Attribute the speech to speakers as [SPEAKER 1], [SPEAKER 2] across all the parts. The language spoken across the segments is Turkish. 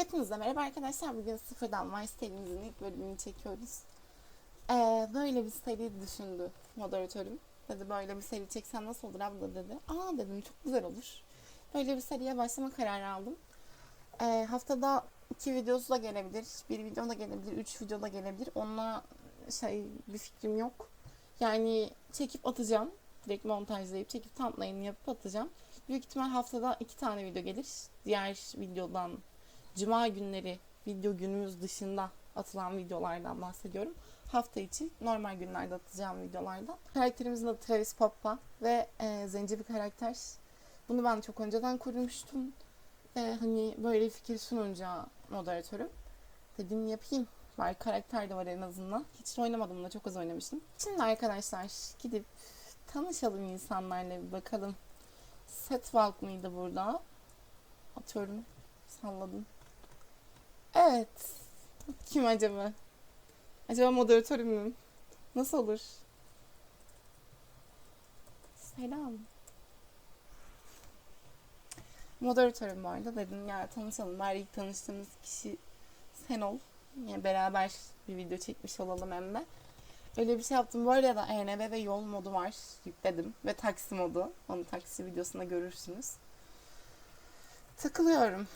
[SPEAKER 1] Hepinize merhaba arkadaşlar. Bugün sıfırdan Vice serimizin ilk bölümünü çekiyoruz. Ee, böyle bir seri düşündü moderatörüm. Dedi böyle bir seri çeksen nasıl olur abla dedi. Aa dedim çok güzel olur. Böyle bir seriye başlama kararı aldım. Ee, haftada iki videosu da gelebilir. Bir video da gelebilir. Üç video da gelebilir. Onunla şey bir fikrim yok. Yani çekip atacağım. Direkt montajlayıp çekip thumbnail'ini yapıp atacağım. Büyük ihtimal haftada iki tane video gelir. Diğer videodan Cuma günleri video günümüz dışında atılan videolardan bahsediyorum. Hafta içi normal günlerde atacağım videolardan. Karakterimizin adı Travis Poppa ve e, zenci bir karakter. Bunu ben çok önceden kurmuştum. Ve hani böyle fikir sununca moderatörüm dedim yapayım. Var karakter de var en azından. Hiç oynamadım da çok az oynamıştım. Şimdi arkadaşlar gidip tanışalım insanlarla bir bakalım. Setwalk mıydı burada? Atıyorum. Salladım. Evet. Kim acaba? Acaba moderatörüm mü? Nasıl olur? Selam. Moderatörüm arada. Dedim ya tanışalım. Bari ilk tanıştığımız kişi sen ol. Yani beraber bir video çekmiş olalım hem de. Öyle bir şey yaptım. Bu arada ENB ve yol modu var. Yükledim. Ve taksi modu. Onu taksi videosunda görürsünüz. Takılıyorum.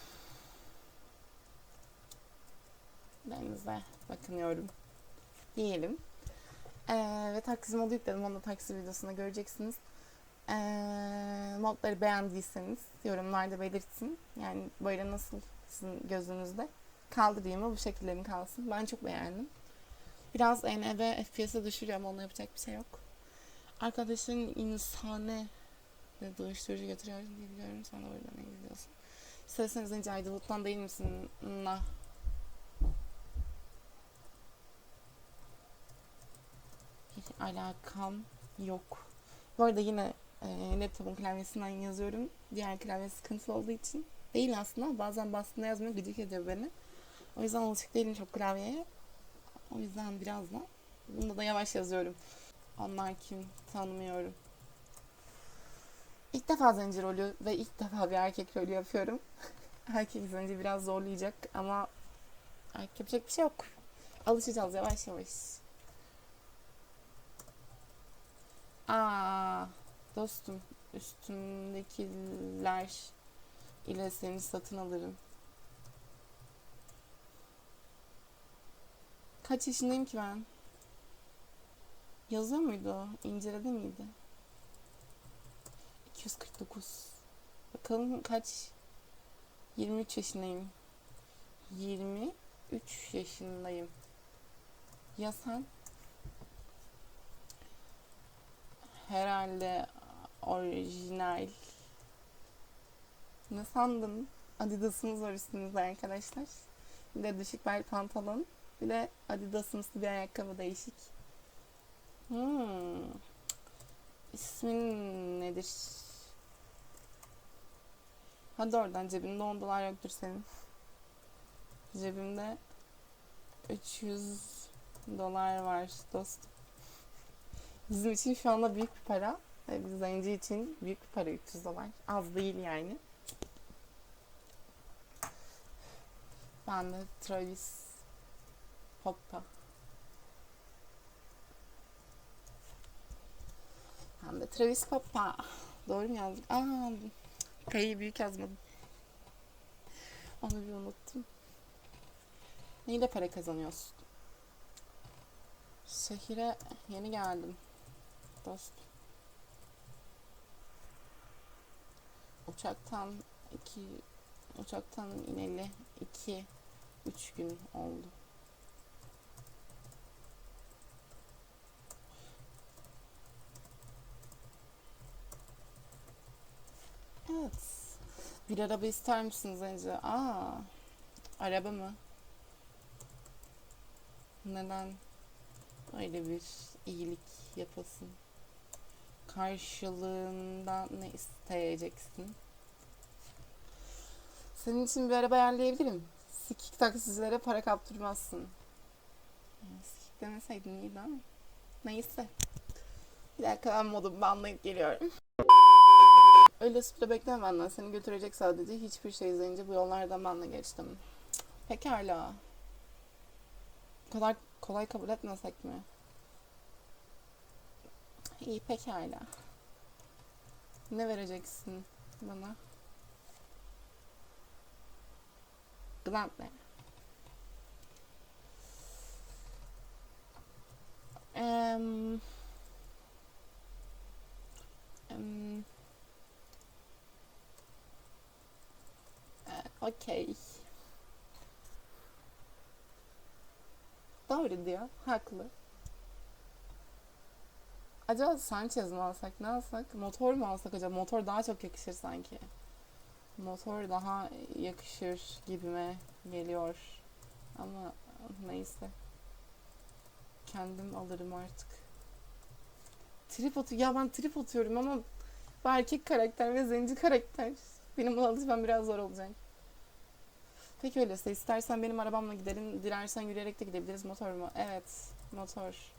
[SPEAKER 1] Denize bakınıyorum. Diyelim. Ee, ve taksi modu yükledim. Onu da taksi videosunda göreceksiniz. Ee, modları beğendiyseniz yorumlarda belirtin. Yani böyle nasıl sizin gözünüzde kaldırayım mı bu şekillerin kalsın. Ben çok beğendim. Biraz ENB FPS'e düşürüyor ama ona yapacak bir şey yok. Arkadaşın insane ve uyuşturucu götürüyor diye biliyorum. Sen de orada ne gidiyorsun? İsterseniz önce Aydınlık'tan değil misin? Na. Hiç alakam yok. Bu arada yine e, laptopun klavyesinden yazıyorum. Diğer klavye sıkıntılı olduğu için. Değil aslında. Bazen bastığında yazmıyor. Gıcık ediyor beni. O yüzden alışık değilim çok klavyeye. O yüzden biraz da. Bunda da yavaş yazıyorum. Onlar kim tanımıyorum. İlk defa zenci rolü ve ilk defa bir erkek rolü yapıyorum. erkek zenci biraz zorlayacak ama erkek yapacak bir şey yok. Alışacağız yavaş yavaş. Aa, dostum üstümdekiler ile seni satın alırım. Kaç yaşındayım ki ben? Yazıyor muydu o? İnceledi miydi? 249. Bakalım kaç? 23 yaşındayım. 23 yaşındayım. Ya sen? Herhalde orijinal. Ne sandın? Adidas'ımız var üstümüzde arkadaşlar. Bir de düşük bel pantolon. Bir de Adidas'ımsı bir ayakkabı değişik. Hmm. İsmin nedir? Hadi oradan cebinde 10 dolar yoktur senin. Cebimde 300 dolar var dostum. Bizim için şu anda büyük bir para. Biz zenci için büyük bir para 300 dolar. Az değil yani. Ben de Travis Hoppa. Ben de Travis Hoppa. Doğru mu yazdık? Aa, P'yi büyük yazmadım. Onu bir unuttum. Neyle para kazanıyorsun? Şehire yeni geldim. Dost. Uçaktan iki uçaktan ineli iki üç gün oldu. Evet. Bir araba ister misiniz önce? Aa, araba mı? Neden öyle bir iyilik yapasın? Karşılığında ne isteyeceksin? Senin için bir araba ayarlayabilirim. Sikik taksicilere para kaptırmazsın. Sikik demeseydin iyiydi ama. Neyse. Bir dakika ben modumu anlayıp geliyorum. Öyle süple bekleme benden. Seni götürecek sadece. Hiçbir şey izleyince bu yollardan ben de geçtim. Pekala. Bu kadar kolay kabul etmesek mi? İyi pekala. Ne vereceksin bana? Gladly. Um, um, e, Okey. Doğru diyor. Haklı. Acaba Sanchez mi alsak ne alsak? Motor mu alsak acaba? Motor daha çok yakışır sanki. Motor daha yakışır gibime geliyor. Ama neyse. Kendim alırım artık. Trip atıyor. Ya ben trip atıyorum ama bu erkek karakter ve zenci karakter. Benim buna alışmam biraz zor olacak. Peki öyleyse istersen benim arabamla gidelim. Dilersen yürüyerek de gidebiliriz. Motor mu? Evet. Motor.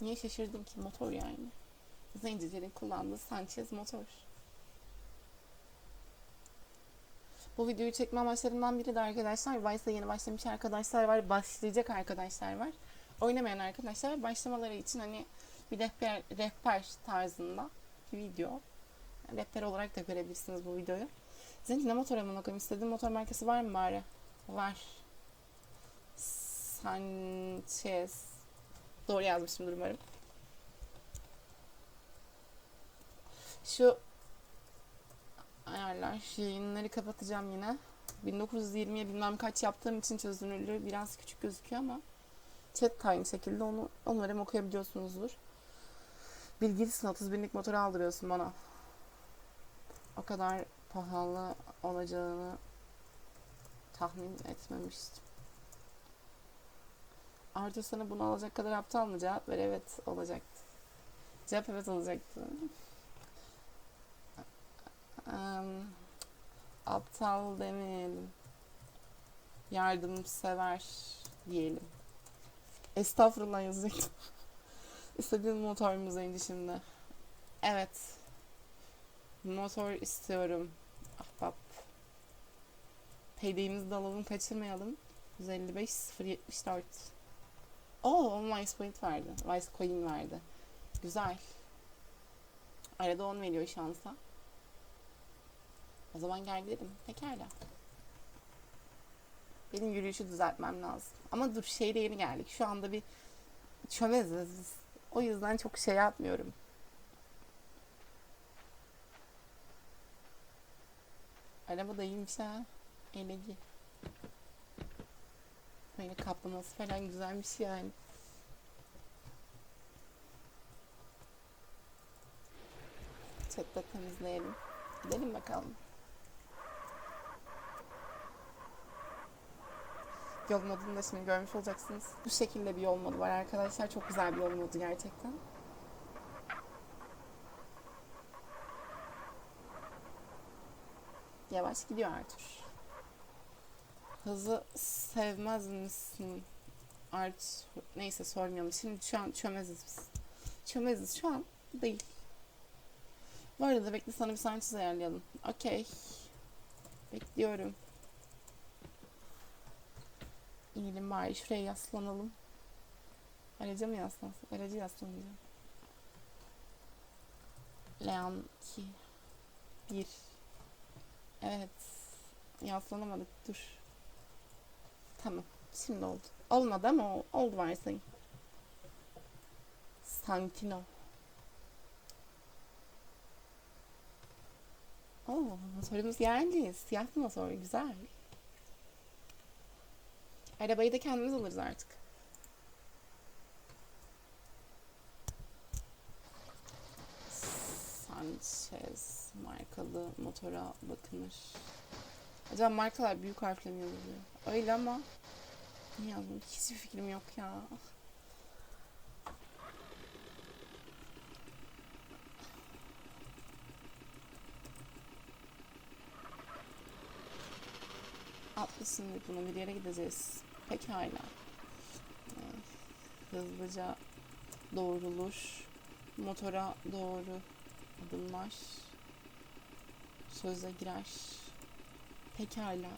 [SPEAKER 1] Niye şaşırdım ki? Motor yani. Zencilerin kullandığı Sanchez motor. Bu videoyu çekme amaçlarından biri de arkadaşlar Vice'a yeni başlamış arkadaşlar var, başlayacak arkadaşlar var. Oynamayan arkadaşlar başlamaları için hani bir rehber, rehber tarzında bir video. Rehber olarak da görebilirsiniz bu videoyu. Zenci ne motor amına koyayım? İstediğin motor markası var mı bari? Var. Sanchez. Doğru yazmışımdır umarım. Şu ayarlar. Yayınları kapatacağım yine. 1920'ye bilmem kaç yaptığım için çözünürlüğü biraz küçük gözüküyor ama chat aynı şekilde onu umarım okuyabiliyorsunuzdur. Bilgilisin 30 binlik motor aldırıyorsun bana. O kadar pahalı olacağını tahmin etmemiştim. Arthur sana bunu alacak kadar aptal mı? Cevap ver evet olacaktı. Cevap evet olacaktı. Um, aptal demeyelim. Yardımsever diyelim. Estağfurullah yazacaktım. İstediğin motor mu zenci şimdi? Evet. Motor istiyorum. Ahbap. Paydate'imizi de alalım kaçırmayalım. 155 074. Oo, Vice Point verdi. Vice Coin verdi. Güzel. Arada 10 veriyor şansa. O zaman gel gidelim. Pekala. Benim yürüyüşü düzeltmem lazım. Ama dur şehre yeni geldik. Şu anda bir çömeziz. O yüzden çok şey yapmıyorum. Araba da iyiymiş ha. Elegi. Böyle kaplaması falan güzelmiş yani. Chatte temizleyelim. Gidelim bakalım. Yol modunu da şimdi görmüş olacaksınız. Bu şekilde bir yol modu var arkadaşlar. Çok güzel bir yol modu gerçekten. Yavaş gidiyor Arthur. Hızı sevmez misin? Art neyse sormayalım. Şimdi şu an çömeziz biz. Çömeziz şu an değil. Bu arada bekle sana bir Sanchez ayarlayalım. Okey. Bekliyorum. İnelim bari şuraya yaslanalım. Araca mı yaslansın? Aracı yaslanacağım. Leon 2 1 Evet. Yaslanamadık. Dur. Tamam. Şimdi oldu. Olmadı ama oldu varsayın. Santino. Oo, motorumuz geldi. Siyah bir motor. Güzel. Arabayı da kendimiz alırız artık. Sanchez markalı motora bakılır. Acaba markalar büyük harfle mi yazılıyor? Öyle ama ne yazmış? Hiçbir fikrim yok ya. Atlasın bunu bir yere gideceğiz. Pekala. Ee, Hızlıca doğrulur. Motora doğru adımlar. söze girer. Pekala.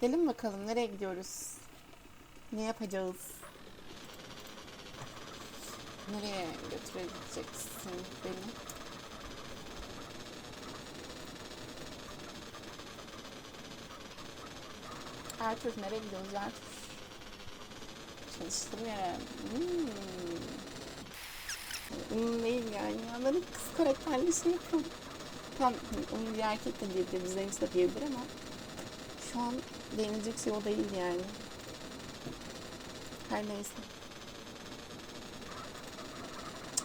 [SPEAKER 1] Gidelim bakalım nereye gidiyoruz? Ne yapacağız? Nereye götüreceksin beni? Ertuğrul nereye gidiyoruz Ertuğrul? Çalıştığım yere. Hmm. Onun değil yani. Ya ben kız karakterli şey yapıyorum. Tam onun bir erkek de diyebilir, bizlerimiz de diyebilir ama şu an denilecek şey o değil yani. Her neyse.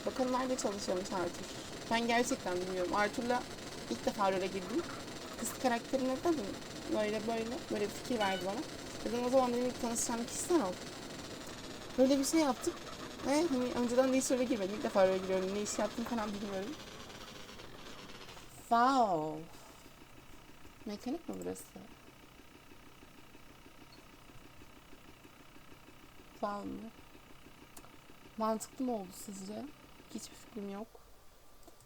[SPEAKER 1] Bakalım nerede çalışıyormuş Arthur. Ben gerçekten bilmiyorum. Arthur'la ilk defa role girdim. Kız karakterine de böyle böyle böyle bir fikir verdi bana. Dedim o zaman dedim ilk tanışacağım kişi sen ol. Böyle bir şey yaptık. Ve hani önceden de hiç role girmedim. İlk defa role giriyorum. Ne iş yaptım falan bilmiyorum. Wow. Mekanik mi burası? Wow mı? Mantıklı mı oldu sizce? Hiçbir fikrim yok.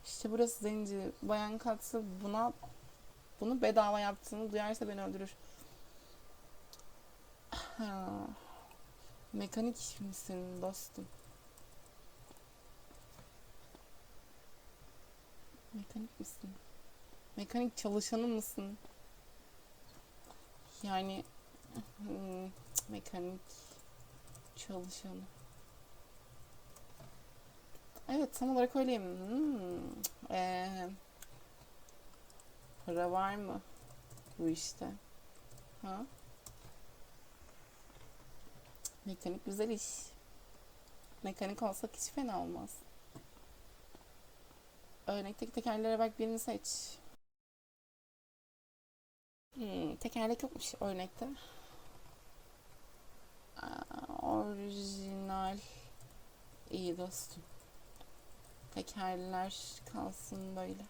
[SPEAKER 1] İşte burası zenci. Bayan Katsı buna bunu bedava yaptığını duyarsa beni öldürür. Ha. Mekanik misin dostum? Mekanik misin? Mekanik çalışanı mısın? Yani hmm, mekanik çalışanı. Evet tam olarak öyleyim. Hmm. Ee, para var mı bu işte? Ha? Mekanik güzel iş. Mekanik olsak hiç fena olmaz. Örnekteki tekerlere bak birini seç. Hmm, tekerlek yokmuş örnekte. Aa, orijinal. İyi dostum. Tekerler kalsın böyle.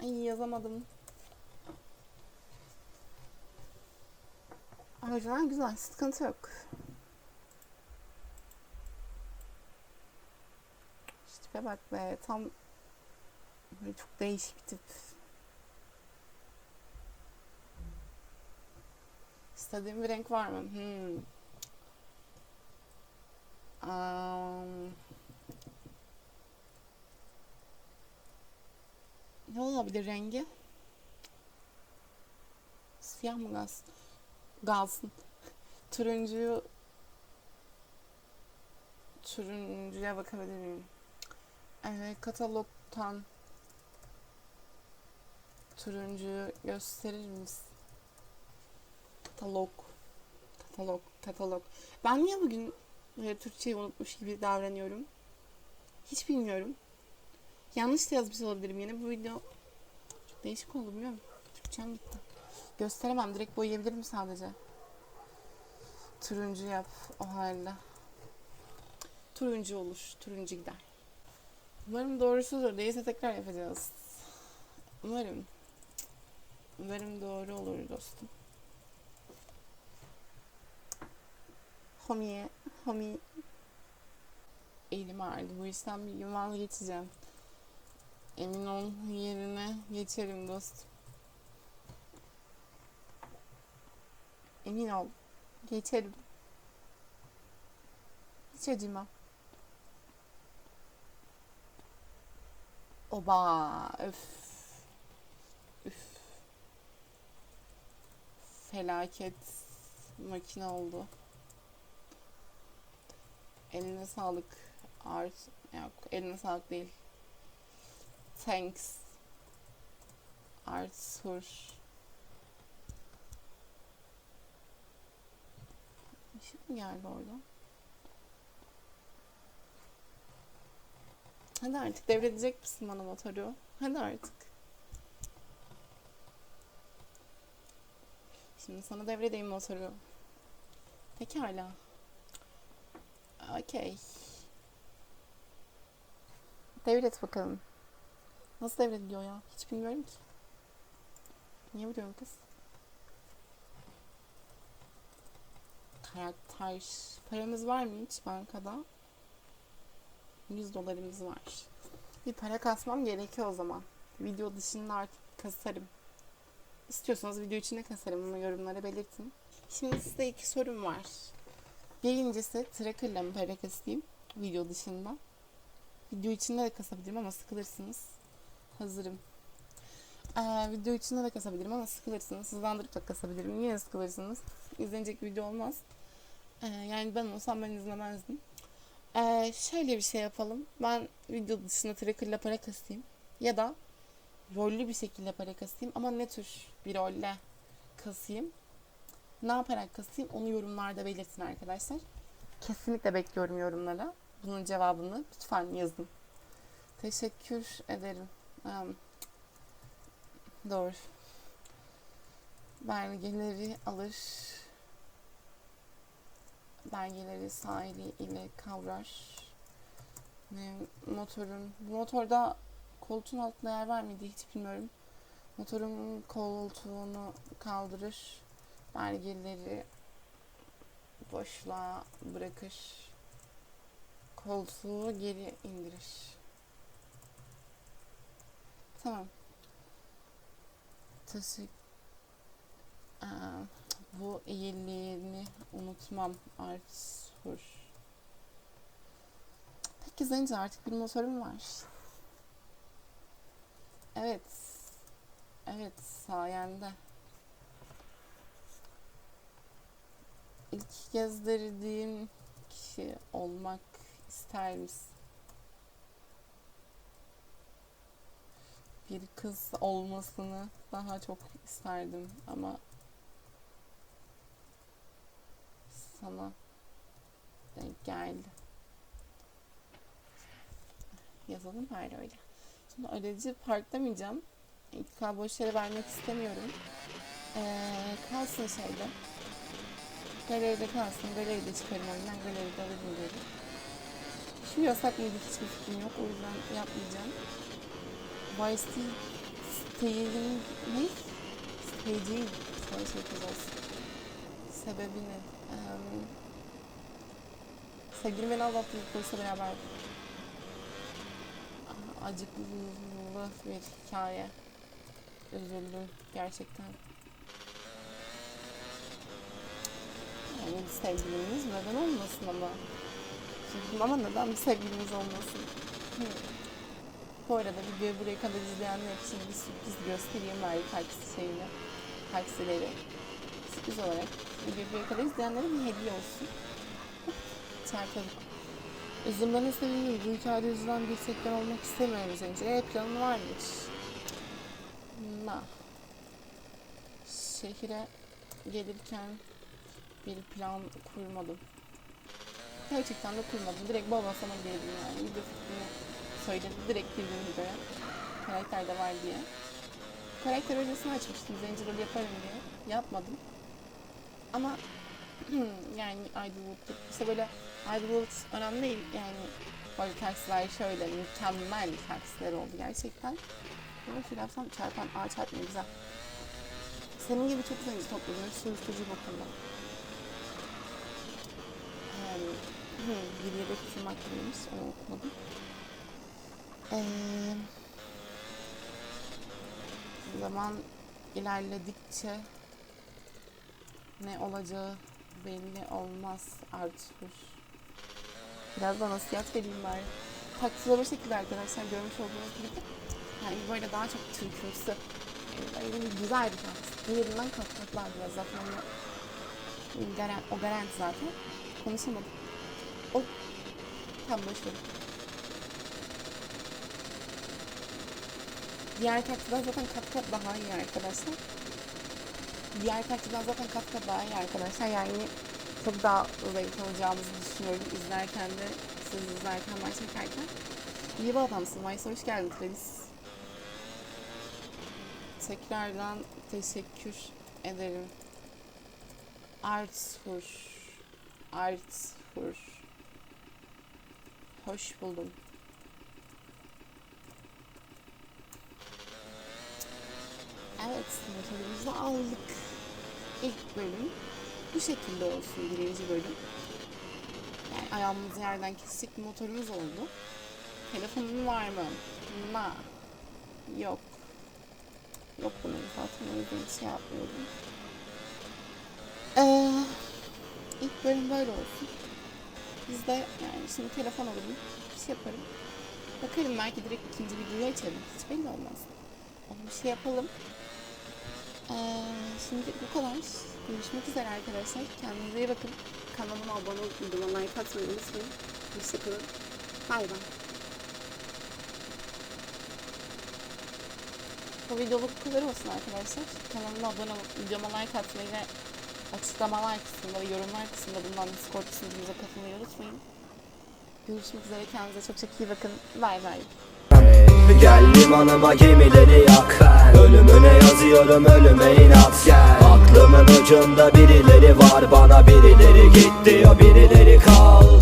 [SPEAKER 1] Ay yazamadım. Orijinal güzel. Sıkıntı yok. İşte bak be. Tam böyle çok değişik bir tip. İstediğim bir renk var mı? Hmm. Um, ne olabilir rengi? Siyah mı gaz? Galsın. Turuncuyu turuncuya bakabilir miyim? Evet, katalogtan turuncuyu gösterir misin? Katalog. Katalog, katalog. Ben niye bugün böyle Türkçeyi unutmuş gibi davranıyorum? Hiç bilmiyorum. Yanlış da yazmış olabilirim yine. Bu video çok değişik oldu biliyor musun? Türkçem gitti. Gösteremem. Direkt boyayabilirim sadece. Turuncu yap o halde. Turuncu olur. Turuncu gider. Umarım doğrusudur. Değilse tekrar yapacağız. Umarım. Umarım doğru olur dostum. Homiye, homi elim ağrıdı. Bu işten bir gün vazgeçeceğim. Emin ol yerine geçerim dostum. Emin ol. Geçerim. Hiç acımam. Oba. Öf. Üf. Felaket makine oldu. Eline sağlık. Art. Yok. Eline sağlık değil. Thanks. Arthur. Bir şey mi geldi orada? Hadi artık devredecek misin bana motoru? Hadi artık. Şimdi sana devredeyim motoru. Pekala. Okey. Devret bakalım. Nasıl devrediliyor ya? Hiç bilmiyorum ki. Niye vuruyorsun kız? Karakter. Paramız var mı hiç bankada? 100 dolarımız var. Bir para kasmam gerekiyor o zaman. Video dışında artık kasarım. İstiyorsanız video içinde kasarım bunu yorumlara belirtin. Şimdi size iki sorum var. Birincisi Tracker'la mı para kasayım video dışında? Video içinde de kasabilirim ama sıkılırsınız. Hazırım. Ee, video içinde de kasabilirim ama sıkılırsınız. Hızlandırıp da kasabilirim. Yine sıkılırsınız. İzlenecek video olmaz. Ee, yani ben olsam ben izlemezdim. Ee, şöyle bir şey yapalım. Ben video dışında tracker'la para kasayım. Ya da rollü bir şekilde para kasayım. Ama ne tür bir rolle kasayım? Ne yaparak kasayım? Onu yorumlarda belirtin arkadaşlar. Kesinlikle bekliyorum yorumlara. Bunun cevabını lütfen yazın. Teşekkür ederim. Um, doğru. Belgeleri alır. Belgeleri sahili ile kavrar. Ve motorun, bu motorda koltuğun altında yer var mıydı hiç bilmiyorum. Motorun koltuğunu kaldırır. Belgeleri boşluğa bırakır. Koltuğu geri indirir. Tamam. Teşekkür. Bu iyiliğini unutmam Arthur. Peki Zence artık bir motorum var. Evet. Evet sayende. İlk gezdirdiğim kişi olmak ister misin? Bir kız olmasını daha çok isterdim ama sana denk geldi. Yazalım bari öyle. Şimdi öylece parklamayacağım. İlk boş yere vermek istemiyorum. Ee, kalsın şeyde. Galeride kalsın. Galeride çıkarım oyundan. Galeride alırım dedi. Şu yasak mıydı hiçbir fikrim yok. O yüzden yapmayacağım. Vice Stage'in ne? Stage'in savaş yapacağız. Sebebi ne? Ee, sevgilim beni aldattı. Polise beraber acıklı bir hikaye. Üzüldüm gerçekten. Bir sevgilimiz neden olmasın ama. Şimdi ama neden bir sevgilimiz olmasın? Hı. Bu arada videoyu buraya kadar izleyenler için bir sürpriz göstereyim bari taksi şeyini. Taksileri. Sürpriz olarak videoyu buraya kadar izleyenlere bir hediye olsun. Çarpalım. Üzümden istediğim bu hikayede üzülen bir sektör olmak istemiyorum sence. E planın varmış. Na. Şehire gelirken bir plan kurmadım. Gerçekten de kurmadım. Direkt baba sana girdim yani. Video fikrini söyledi. Direkt girdim videoya. Karakter de var diye. Karakter öncesini açmıştım. Zenci rol yaparım diye. Yapmadım. Ama yani Idlewood işte böyle Idlewood önemli değil yani böyle taksiler şöyle mükemmel taksiler oldu gerçekten. Böyle şey çarpan, aa çarpmıyor güzel. Senin gibi çok zenci topladım. Hepsi uyuşturucu bakımda. Yani, yere tutulmak demiş. Onu okumadım. Ee, zaman ilerledikçe ne olacağı belli olmaz Arthur. Biraz da nasihat vereyim bari. Taksiler o şekilde arkadaşlar görmüş olduğunuz gibi. Yani böyle daha çok türkümsü. Yani güzel bir taksi. Diğerinden kalkmaklar biraz zaten o garanti zaten. Konuşamadım. O tam boş ver. Diğer taksiler zaten kat kat daha iyi arkadaşlar diğer taksiden zaten kat kat daha iyi arkadaşlar. Yani çok daha zevk alacağımızı düşünüyorum izlerken de siz izlerken ben çekerken. İyi bir adamsın. Vice hoş geldin Travis. Tekrardan teşekkür ederim. Arthur. Arthur. Hoş buldum. Evet, motorumuzu aldık. İlk bölüm bu şekilde olsun birinci bölüm. Yani ayağımızı yerden bir motorumuz oldu. Telefonun var mı? Ma. Yok. Yok bunun zaten o yüzden şey yapmıyorum. Bölüm böyle olsun. Biz de yani şimdi telefon alırım. Bir şey yaparım. Bakarım belki direkt ikinci videoyu açarım. Hiç belli olmaz. Onu bir şey yapalım. Ee, şimdi bu kadar. Görüşmek üzere arkadaşlar. Kendinize iyi bakın. Kanalıma abone olup videoma like atmayı unutmayın. Hoşçakalın. Bay bay. Bu videoluk bu kadar olsun arkadaşlar. Kanalıma abone olup videoma like atmayı ve açıklamalar kısmında ve yorumlar kısmında bulunan Discord sunucumuza katılmayı unutmayın. Görüşmek üzere. Kendinize çok çok iyi bakın. Bay bay.
[SPEAKER 2] Gel limanıma gemileri yak ben Ölümüne yazıyorum ölüme inat gel Aklımın ucunda birileri var bana birileri git diyor birileri kal